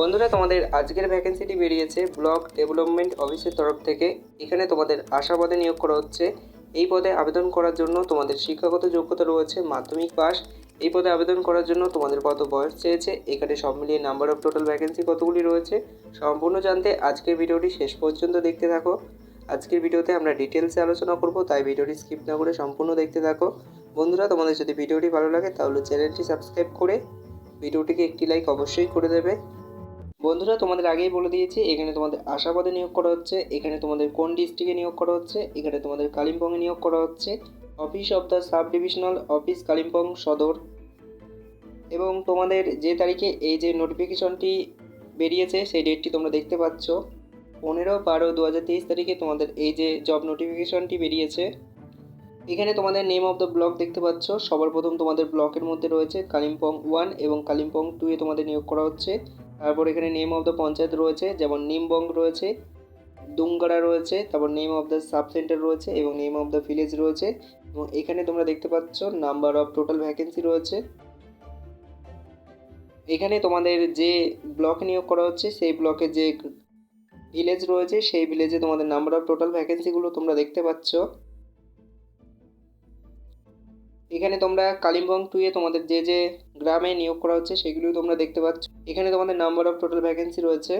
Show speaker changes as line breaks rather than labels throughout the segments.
বন্ধুরা, তোমাদের আজকের ভ্যাকেন্সিটি বেরিয়েছে ব্লক ডেভেলপমেন্ট অফিসের তরফ থেকে। এখানে তোমাদের আশা পদে নিয়োগ করা হচ্ছে। এই পদে আবেদন করার জন্য তোমাদের শিক্ষাগত যোগ্যতা রয়েছে মাধ্যমিক পাস এই পদে আবেদন করার জন্য তোমাদের কত বয়স চেয়েছে? এখানে সব মিলিয়ে নাম্বার অফ টোটাল ভ্যাকেন্সি কতগুলি রয়েছে? সম্পূর্ণ জানতে আজকের ভিডিওটি শেষ পর্যন্ত দেখতে থাকো। আজকের ভিডিওতে আমরা ডিটেলসে আলোচনা করব, তাই ভিডিওটি স্কিপ না করে সম্পূর্ণ দেখতে থাকো। বন্ধুরা, তোমাদের যদি ভিডিওটি ভালো লাগে তাহলে চ্যানেলটি সাবস্ক্রাইব করে ভিডিওটিকে একটি লাইক অবশ্যই করে দেবে। বন্ধুরা, তোমাদের আগেই বলে দিয়েছি, এখানে তোমাদের আশাবাদে নিয়োগ করা হচ্ছে, এখানে তোমাদের কোন ডিস্ট্রিক্টে নিয়োগ করা হচ্ছে, এখানে তোমাদের কালিম্পংয়ে নিয়োগ করা হচ্ছে office of the sub divisional office Kalimpong Sadar. এবং তোমাদের যে তারিখে এই যে নোটিফিকেশনটি বেরিয়েছে, সেই ডেটটি তোমরা দেখতে পাচ্ছ। পনেরো বারো দু হাজার তেইশ তারিখে তোমাদের এই যে জব নোটিফিকেশনটি বেরিয়েছে। এখানে তোমাদের নেম অফ দ্য ব্লক দেখতে পাচ্ছ। সবার প্রথম তোমাদের ব্লকের মধ্যে রয়েছে কালিম্পং ওয়ান এবং কালিম্পং টু এ তোমাদের নিয়োগ করা হচ্ছে। তারপর এখানে নেম অফ দ্য পঞ্চায়েত রয়েছে, যেমন নিমবং রয়েছে দুঙ্গাড়া রয়েছে, তারপর name of the sub centre রয়েছে এবং নেম অফ দ্য ভিলেজ রয়েছে। এবং এখানে তোমরা দেখতে পাচ্ছ নাম্বার অফ টোটাল ভ্যাকেন্সি রয়েছে। এখানে তোমাদের যে ব্লক নিয়োগ করা হচ্ছে, সেই ব্লকে যে ভিলেজ রয়েছে, সেই ভিলেজে তোমাদের নাম্বার অফ টোটাল ভ্যাকেন্সিগুলো তোমরা দেখতে পাচ্ছ। এখানে তোমরা কালিম্পং টুয়ে তোমাদের যে যে গ্রামে নিয়োগ করা হচ্ছে সেগুলিও তোমরা দেখতে পাচ্ছ। এখানে তোমাদের নাম্বার অফ টোটাল ভ্যাকেন্সি রয়েছে।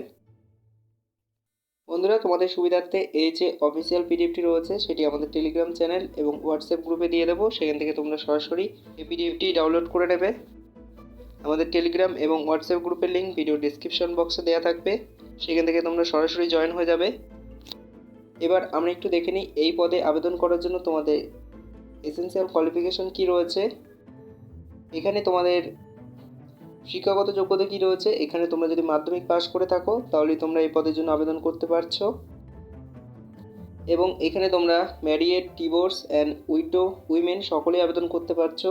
বন্ধুরা, তোমাদের সুবিধার্থে এই যে অফিসিয়াল পিডিএফটি রয়েছে, সেটি আমাদের টেলিগ্রাম চ্যানেল এবং হোয়াটসঅ্যাপ গ্রুপে দিয়ে দেবো। সেখান থেকে তোমরা সরাসরি এই পিডিএফটি ডাউনলোড করে নেবে। আমাদের টেলিগ্রাম এবং হোয়াটসঅ্যাপ গ্রুপের লিঙ্ক ভিডিও ডিসক্রিপশন বক্সে দেওয়া থাকবে। সেখান থেকে তোমরা সরাসরি জয়েন হয়ে যাবে। এবার আমরা একটু দেখে নিই, এই পদে আবেদন করার জন্য তোমাদের এসেন্সিয়াল কোয়ালিফিকেশন কি রয়েছে? এখানে তোমাদের শিক্ষাগত যোগ্যতা কি রয়েছে? এখানে তোমরা যদি মাধ্যমিক পাস করে থাকো, তাহলে তোমরা এই পদের জন্য আবেদন করতে পারছ। এবং এখানে তোমরা married divorce and widow women সকলেই আবেদন করতে পারছ।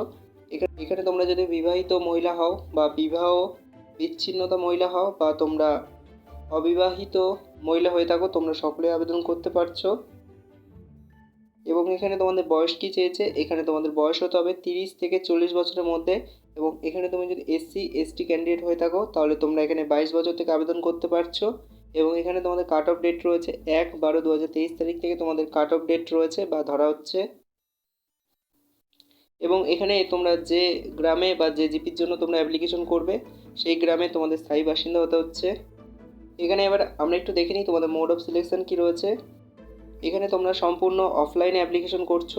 এখানে এখানে তোমরা যদি বিবাহিত মহিলা হও বা বিবাহ বিচ্ছিন্নতা মহিলা হও বা তোমরা অবিবাহিত মহিলা হয়ে থাকো, তোমরা সকলেই আবেদন করতে পারছ। এবং এখানে তোমাদের বয়স কী চেয়েছে? এখানে তোমাদের বয়স হতে হবে তিরিশ থেকে চল্লিশ বছরের মধ্যে এবং এখানে তুমি যদি এসসি এসটি ক্যান্ডিডেট হয়ে থাকো, তাহলে তোমরা এখানে বাইশ বছর থেকে আবেদন করতে পারছ এবং এখানে তোমাদের কাট অফ ডেট রয়েছে এক বারো দু হাজার তেইশ তারিখ থেকে তোমাদের কাট অফ ডেট রয়েছে বা ধরা হচ্ছে। এবং এখানে তোমরা যে গ্রামে বা যে জিপির জন্য তোমরা অ্যাপ্লিকেশন করবে, সেই গ্রামে তোমাদের স্থায়ী বাসিন্দা হতে হচ্ছে। এখানে এবার আমরা একটু দেখে নিই তোমাদের মোড অফ সিলেকশন কী রয়েছে। এখানে তোমরা সম্পূর্ণ অফলাইনে অ্যাপ্লিকেশন করছ।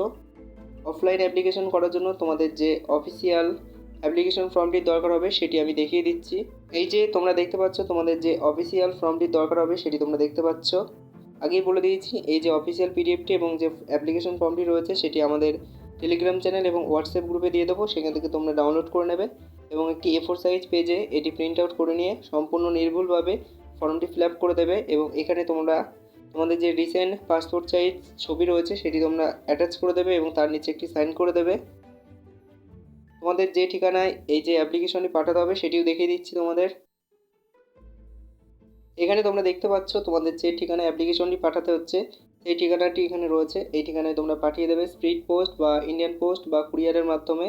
অফলাইন অ্যাপ্লিকেশন করার জন্য তোমাদের যে অফিসিয়াল অ্যাপ্লিকেশন ফর্মটির দরকার হবে, সেটি আমি দেখিয়ে দিচ্ছি। এই যে তোমরা দেখতে পাচ্ছ, তোমাদের যে অফিসিয়াল ফর্মটির দরকার হবে, সেটি তোমরা দেখতে পাচ্ছ। আগেই বলে দিয়েছি, এই যে অফিসিয়াল পিডিএফটি এবং যে অ্যাপ্লিকেশন ফর্মটি রয়েছে, সেটি আমাদের টেলিগ্রাম চ্যানেল এবং হোয়াটসঅ্যাপ গ্রুপে দিয়ে দেবো। সেখান থেকে তোমরা ডাউনলোড করে নেবে এবং একটি এ ফোর সাইজ পেজে এটি প্রিন্ট আউট করে নিয়ে সম্পূর্ণ নির্ভুলভাবে ফর্মটি ফিল আপ করে দেবে এবং এখানে তোমরা তোমাদের যে রিসেন্ট পাসপোর্ট সাইজ ছবি রয়েছে, সেটি তোমরা অ্যাটাচ করে দেবে এবং তার নিচে একটি সাইন করে দেবে। তোমাদের যে ঠিকানায় এই যে অ্যাপ্লিকেশনটি পাঠাতে হবে, সেটিও দেখিয়ে দিচ্ছি তোমাদের। এখানে তোমরা দেখতে পাচ্ছ, তোমাদের যে ঠিকানায় অ্যাপ্লিকেশনটি পাঠাতে হচ্ছে, সেই ঠিকানাটি এখানে রয়েছে। এই ঠিকানায় তোমরা পাঠিয়ে দেবে স্পিড পোস্ট বা ইন্ডিয়ান পোস্ট বা কুরিয়ারের মাধ্যমে।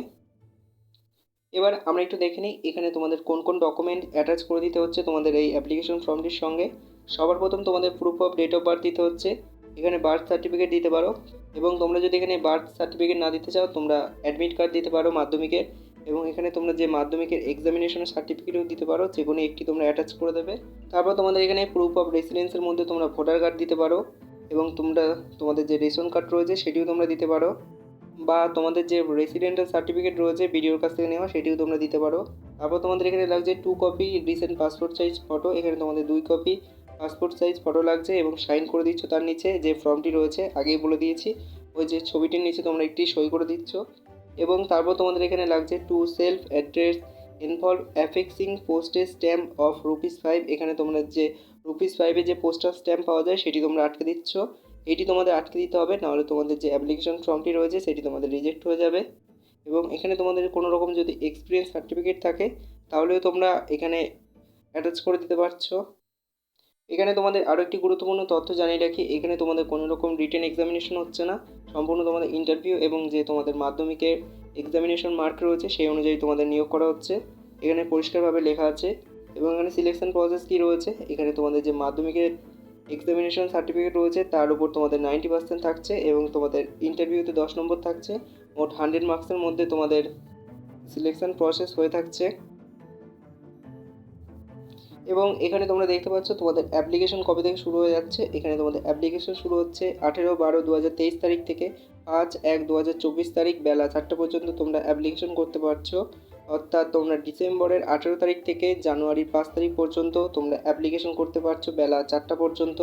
এবার আমরা একটু দেখে নিই, এখানে তোমাদের কোন কোন ডকুমেন্ট অ্যাটাচ করে দিতে হচ্ছে তোমাদের এই অ্যাপ্লিকেশন ফর্মটির সঙ্গে। সবার প্রথম তোমাদের proof of date of birth দিতে হচ্ছে। এখানে বার্থ সার্টিফিকেট দিতে পারো এবং তোমরা যদি এখানে বার্থ সার্টিফিকেট না দিতে চাও, তোমরা অ্যাডমিট কার্ড দিতে পারো মাধ্যমিকের এবং এখানে তোমরা যে মাধ্যমিকের এক্সামিনেশনের সার্টিফিকেটও দিতে পারো, যে কোনো একটি তোমরা অ্যাটাচ করে দেবে। তারপর তোমাদের এখানে প্রুফ অফ রেসিডেন্সের মধ্যে তোমরা ভোটার কার্ড দিতে পারো এবং তোমরা তোমাদের যে রেশন কার্ড রয়েছে, সেটিও তোমরা দিতে পারো। বা তোমাদের যে রেসিডেন্টাল সার্টিফিকেট রয়েছে বিডিওর কাছ থেকে নেওয়া, সেটিও তোমরা দিতে পারো। তারপর তোমাদের এখানে লাগছে two copy recent passport size photo এখানে তোমাদের দুই কপি পাসপোর্ট সাইজ ফটো লাগছে এবং সাইন করে দিচ্ছ তার নিচে যে ফর্মটি রয়েছে, আগেই বলে দিয়েছি। ওই যে ছবিটির নিচে তোমরা একটি সই করে দিচ্ছ। এবং তারপর তোমাদের এখানে লাগছে two self address envelope affixing postage stamp of rupees five এখানে তোমরা যে রুপিস ফাইভে যে পোস্টার স্ট্যাম্প পাওয়া যায়, সেটি তোমরা আটকে দিচ্ছ। এটি তোমাদের আটকে দিতে হবে, নাহলে তোমাদের যে অ্যাপ্লিকেশন ফর্মটি রয়েছে, সেটি তোমাদের রিজেক্ট হয়ে যাবে। এবং এখানে তোমাদের কোনো রকম যদি এক্সপিরিয়েন্স সার্টিফিকেট থাকে, তাহলেও তোমরা এখানে অ্যাটাচ করে দিতে পারছ। এখানে তোমাদের আরও একটি গুরুত্বপূর্ণ তথ্য জানিয়ে রাখি, এখানে তোমাদের কোনো রকম রিটেন এক্সামিনেশন হচ্ছে না, সম্পূর্ণ তোমাদের ইন্টারভিউ এবং যে তোমাদের মাধ্যমিকের এক্সামিনেশন মার্ক রয়েছে সেই অনুযায়ী তোমাদের নিয়োগ করা হচ্ছে। এখানে পরিষ্কারভাবে লেখা আছে এবং এখানে সিলেকশন প্রসেস কী রয়েছে, এখানে তোমাদের যে মাধ্যমিকের এক্সামিনেশন সার্টিফিকেট রয়েছে তার উপর তোমাদের নাইনটি পার্সেন্ট থাকছে এবং তোমাদের ইন্টারভিউতে দশ নম্বর থাকছে। মোট হান্ড্রেড মার্কসের মধ্যে তোমাদের সিলেকশন প্রসেস হয়ে থাকছে। এবং এখানে তোমরা দেখতে পাচ্ছ তোমাদের অ্যাপ্লিকেশন কবে থেকে শুরু হয়ে যাচ্ছে? এখানে তোমাদের অ্যাপ্লিকেশন শুরু হচ্ছে আঠেরো বারো দু তারিখ থেকে পাঁচ এক দু তারিখ বেলা চারটে পর্যন্ত তোমরা অ্যাপ্লিকেশন করতে পারছ। অর্থাৎ তোমরা ডিসেম্বরের আঠেরো তারিখ থেকে জানুয়ারির পাঁচ তারিখ পর্যন্ত তোমরা অ্যাপ্লিকেশন করতে পারছ বেলা চারটা পর্যন্ত।